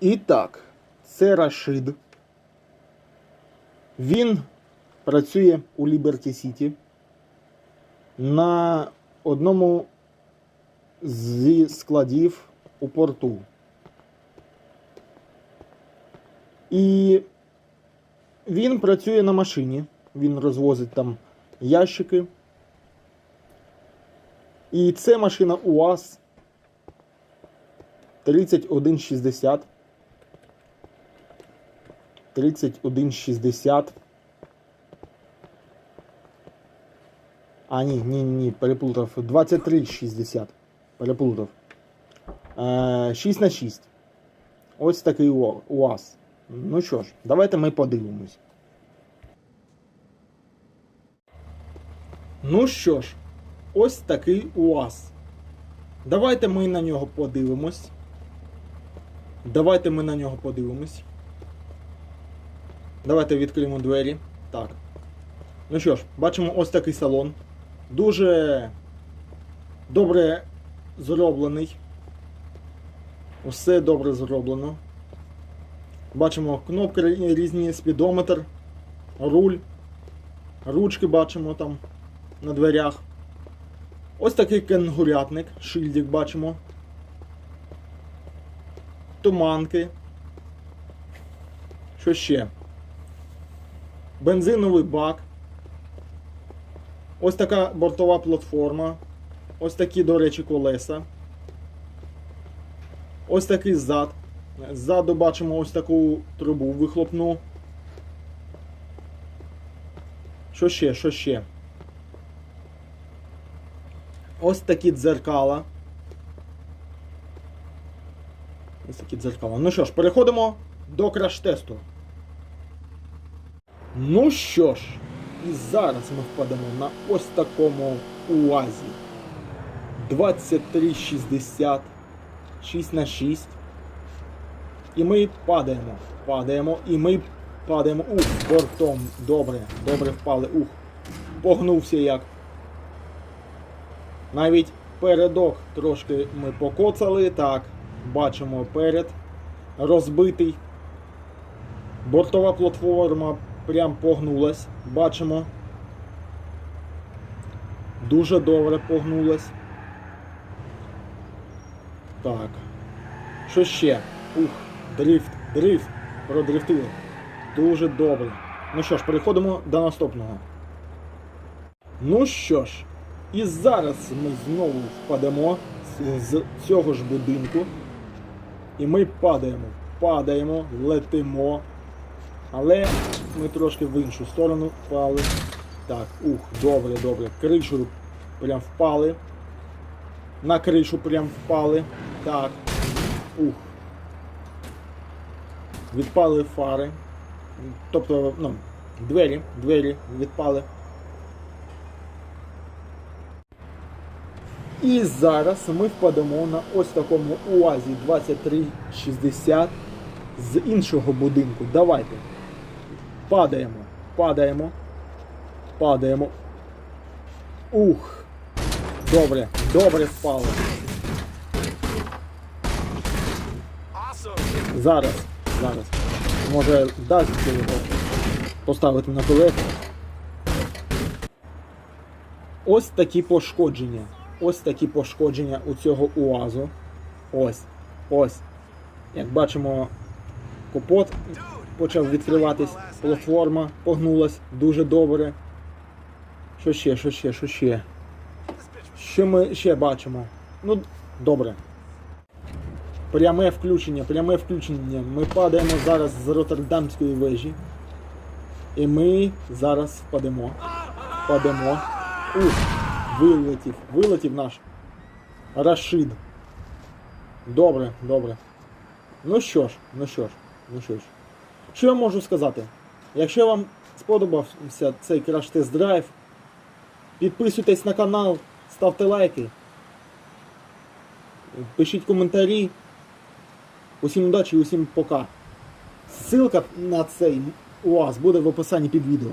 І так, це Рашид. Він працює у Ліберті Сіті на одному зі складів у порту. І він працює на машині. Він розвозить там ящики. І це машина УАЗ 3160. 3160. А, ні, ні, ні, переплутав. 2360. Переплутав. Е, 6 на 6. Ось такий УА- УАЗ. Ну що ж, давайте ми подивимось. Ну що ж, ось такий УАЗ. Давайте ми на нього подивимось. Давайте ми на нього подивимось. Давайте відкриємо двері. Так. Ну що ж, бачимо ось такий салон. Дуже добре зроблений. Усе добре зроблено. Бачимо кнопки різні, спідометр, руль, ручки бачимо там на дверях. Ось такий кенгурятник, шильдик бачимо. Туманки. Що ще? Бензиновий бак. Ось така бортова платформа. Ось такі, до речі, колеса. Ось такий зад. Ззаду бачимо ось таку трубу вихлопну. Що ще? Що ще? Ось такі дзеркала. Ось такі дзеркала. Ну що ж, переходимо до краш-тесту. Ну що ж, і зараз ми впадемо на ось такому УАЗі. 2360 6 на 6. І ми падаємо. Падаємо. І ми падаємо. Ух, бортом. Добре, добре впали. Ух. Погнувся як. Навіть передок трошки ми покоцали. Так, бачимо перед. Розбитий. Бортова платформа прям погнулась. Бачимо. Дуже добре погнулась. Так. Що ще? Ух, дрифт, дрифт. Продрифтили. Дуже добре. Ну що ж, переходимо до наступного. Ну що ж, і зараз ми знову впадемо з, цього ж будинку. І ми падаємо. Падаємо, летимо. Але ми трошки в іншу сторону впали. Так, ух, добре, добре. Кришу прям впали. На кришу прям впали. Так. Ух. Відпали фари. Тобто, ну, двері, двері відпали. І зараз ми впадемо на ось такому УАЗі 2360 з іншого будинку. Давайте. Падаємо, падаємо, падаємо. Ух. Добре, добре впали. Зараз, зараз. Може дасть його поставити на колеса. Ось такі пошкодження. Ось такі пошкодження у цього УАЗу. Ось. Ось. Як бачимо, капот почав відкриватись, платформа погнулась дуже добре. Що ще, що ще, що ще? Що ми ще бачимо? Ну, добре. Пряме включення, пряме включення. Ми падаємо зараз з Роттердамської вежі. І ми зараз впадемо. Впадемо. Ух, вилетів, вилетів наш Рашид. Добре, добре. Ну що ж, ну що ж, ну що ж. Що я можу сказати? Якщо вам сподобався цей краш-тест драйв, підписуйтесь на канал, ставте лайки, пишіть коментарі. Усім удачі і усім пока. Ссылка на цей УАЗ буде в описанні під відео.